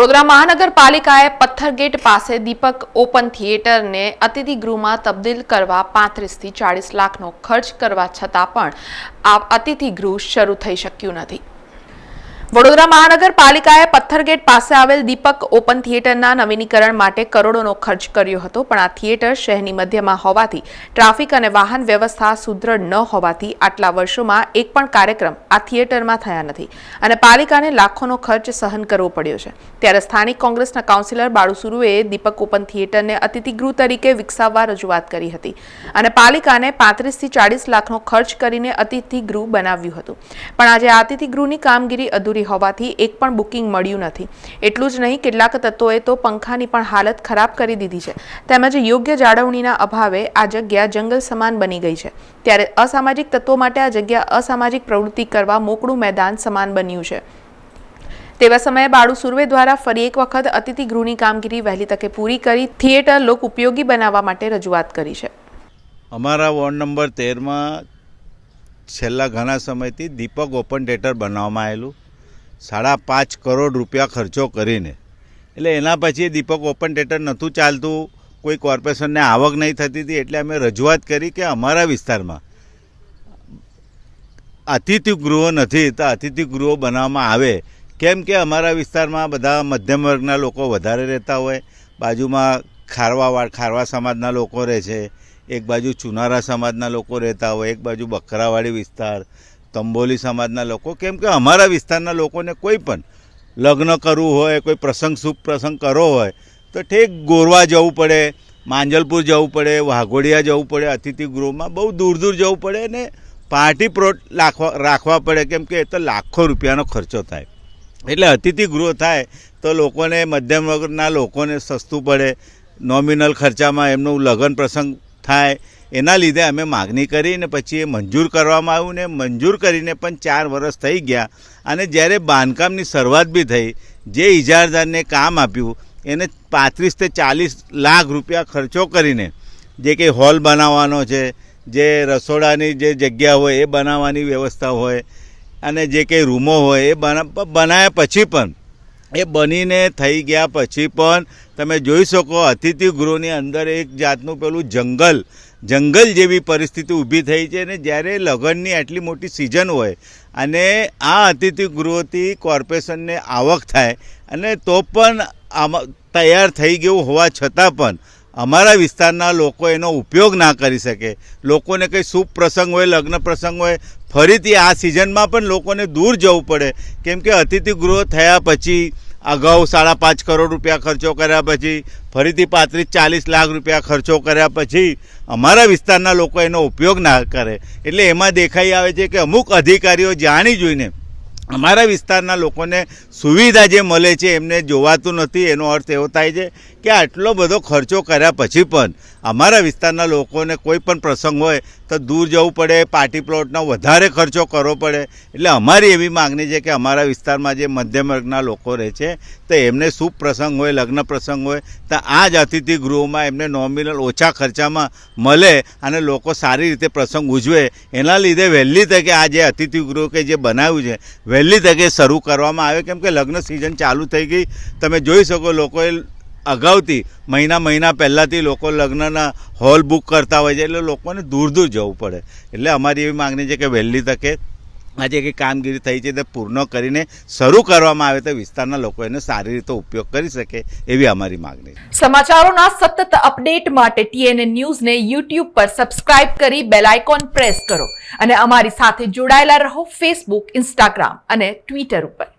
વડોદરા મહાનગરપાલિકાએ પથ્થરગેટ પાસે દીપક ઓપન થિયેટરને અતિથિ ગૃહમાં તબદીલ કરવા પાંત્રીસથી ચાળીસ લાખનો ખર્ચ કરવા છતાં પણ આ અતિથિ ગૃહ શરૂ થઈ શક્યું નથી. વડોદરા મહાનગરપાલિકાએ પથ્થરગેટ પાસે આવેલ દીપક ઓપન થિયેટરના નવીનીકરણ માટે કરોડોનો ખર્ચ કર્યો હતો, પણ આ થિયેટર શહેરની મધ્યમાં હોવાથી ટ્રાફિક અને વાહન વ્યવસ્થા સુદૃઢ ન હોવાથી આટલા વર્ષોમાં એક પણ કાર્યક્રમ આ થિયેટરમાં થયા નથી અને પાલિકાને લાખોનો ખર્ચ સહન કરવો પડ્યો છે. ત્યારે સ્થાનિક કોંગ્રેસના કાઉન્સિલર બાળુસુરુએ દીપક ઓપન થિયેટરને અતિથિગૃહ તરીકે વિકસાવવા રજૂઆત કરી હતી અને પાલિકાને પાંત્રીસથી ચાળીસ લાખનો ખર્ચ કરીને અતિથિગૃહ બનાવ્યું હતું. પણ આજે આ અતિથિગૃહની કામગીરી અધૂરી હોવાથી એક પણ બુકિંગ મળ્યું નથી. એટલું જ નહીં, કેટલાક તત્વોએ તો પંખાની પણ હાલત ખરાબ કરી દીધી છે. તેમજ યોગ્ય જાળવણીના અભાવે આ જગ્યા જંગલ સમાન બની ગઈ છે. ત્યારે અસામાજિક તત્વો માટે આ જગ્યા અસામાજિક પ્રવૃત્તિ કરવા મોકળું મેદાન સમાન બન્યું છે. તેવા સમયે બાળુ સુરવે દ્વારા ફરી એક વખત અતિથિ ગૃહની કામગીરી વહેલી તકે પૂરી કરી થિયેટર લોક ઉપયોગી બનાવવા માટે રજૂઆત કરી છે. અમારા વોર્ડ નંબર તેરમાં છેલ્લા ઘણા સમયથી દીપક ઓપન થિયેટર બનાવવામાં આવેલું. સાડા પાંચ કરોડ રૂપિયા ખર્ચો કરીને. એટલે એના પછી દીપક ઓપન થિયેટર નહોતું ચાલતું, કોઈ કોર્પોરેશનને આવક નહીં થતી હતી, એટલે અમે રજૂઆત કરી કે અમારા વિસ્તારમાં અતિથિ ગૃહો નથી, તો અતિથિ ગૃહો બનાવવામાં આવે. કેમ કે અમારા વિસ્તારમાં બધા મધ્યમ વર્ગના લોકો વધારે રહેતા હોય, બાજુમાં ખારવાવાળ ખારવા સમાજના લોકો રહે છે, એક બાજુ ચુનારા સમાજના લોકો રહેતા હોય, એક બાજુ બકરાવાડી વિસ્તાર તંબોલી સમાજના લોકો, કેમ કે અમારા વિસ્તારના લોકોને કોઈ પણ લગ્ન કરવું હોય, કોઈ પ્રસંગ, શુભ પ્રસંગ કરવો હોય, તો ઠેક ગોરવા જવું પડે, માંજલપુર જવું પડે, વાઘોડિયા જવું પડે, અતિથિ ગૃહમાં બહુ દૂર દૂર જવું પડે ને પાર્ટી પ્લોટ રાખવા રાખવા પડે, કેમ કે એ તો લાખો રૂપિયાનો ખર્ચો થાય. એટલે અતિથિ ગૃહ થાય તો લોકોને મધ્યમ વર્ગના લોકોને સસ્તું પડે, નોમિનલ ખર્ચામાં એમનું લગ્ન પ્રસંગ થાય. એના લીધે અમે માગણી કરી ને પછી એ મંજૂર કરવામાં આવ્યું ને મંજૂર કરીને પણ ચાર વર્ષ થઈ ગયા. અને જ્યારે બાંધકામની શરૂઆત બી થઈ, જે ઇજારદારને કામ આપ્યું, એને પાંત્રીસ તે ચાલીસ લાખ રૂપિયા ખર્ચો કરીને, જે કંઈ હોલ બનાવવાનો છે, જે રસોડાની જે જગ્યા હોય એ બનાવવાની વ્યવસ્થા હોય, અને જે કંઈ રૂમો હોય એ બના બનાવ્યા પછી પણ એ બનીને થઈ ગયા પછી પણ તમે જોઈ શકો, અતિથિ ગૃહની અંદર એક જાતનું પેલું જંગલ જંગલ જેવી પરિસ્થિતિ ઊભી થઈ છે અને જ્યારે લગ્નની આટલી મોટી સિઝન હોય અને આ અતિથિ ગૃહોથી કોર્પોરેશનને આવક થાય અને તો પણ આમાં તૈયાર થઈ ગયું હોવા છતાં પણ અમારા વિસ્તારના લોકો એનો ઉપયોગ ના કરી શકે. લોકોને કંઈ શુભ પ્રસંગ હોય, લગ્ન પ્રસંગ હોય ફરીથી આ સિઝનમાં પણ લોકોને દૂર જવું પડે. કેમ કે અતિથિ ગૃહ થયા પછી અગાઉ સાડા પાંચ કરોડ રૂપિયા ખર્ચો કર્યા પછી, ફરીથી પાંત્રીસ ચાલીસ લાખ રૂપિયા ખર્ચો કર્યા પછી અમારા વિસ્તારના લોકો એનો ઉપયોગ ના કરે. એટલે એમાં દેખાઈ આવે છે કે અમુક અધિકારીઓ જાણી જોઈને અમારા વિસ્તારના લોકોને સુવિધા જે મળે છે એમને જોવાતું નથી. એનો અર્થ એવો થાય છે કે આટલો બધો ખર્ચો કર્યા પછી પણ અમારા વિસ્તારના લોકોને કોઈ પણ પ્રસંગ હોય તો દૂર જવું પડે પાર્ટી પ્લોટનો વધારે ખર્ચો કરવો પડે. એટલે અમારી એવી માગણી છે કે અમારા વિસ્તારમાં જે મધ્યમ વર્ગના લોકો રહે છે, તો એમને શુભ પ્રસંગ હોય, લગ્ન પ્રસંગ હોય, તો આ જ અતિથિ ગૃહોમાં એમને નોમિનલ ઓછા ખર્ચામાં મળે અને લોકો સારી રીતે પ્રસંગ ઉજવે. એના લીધે વહેલી તકે આ જે અતિથિ ગૃહ કે જે બનાવ્યું છે, વહેલી તકે શરૂ કરવામાં આવે. કેમ કે લગ્ન સિઝન ચાલુ થઈ ગઈ. તમે જોઈ શકો લોકોએ અગાઉથી, મહિના મહિના પહેલાંથી લોકો લગ્નના હોલ બુક કરતા હોય છે, એટલે લોકોને દૂર દૂર જવું પડે. એટલે અમારી એવી માગણી છે કે વહેલી તકે આજે કંઈ કામગીરી થઈ છે તે પૂર્ણ કરીને શરૂ કરવામાં આવે તો વિસ્તારના લોકો એનો સારી રીતે ઉપયોગ કરી શકે એવી અમારી માગણી છે. સમાચારોના સતત અપડેટ માટે ટીએનએ ન્યૂઝને યુટ્યુબ પર સબસ્ક્રાઇબ કરી બેલ આઇકોન પ્રેસ કરો અને અમારી સાથે જોડાયેલા રહો ફેસબુક, ઇન્સ્ટાગ્રામ અને ટ્વિટર ઉપર.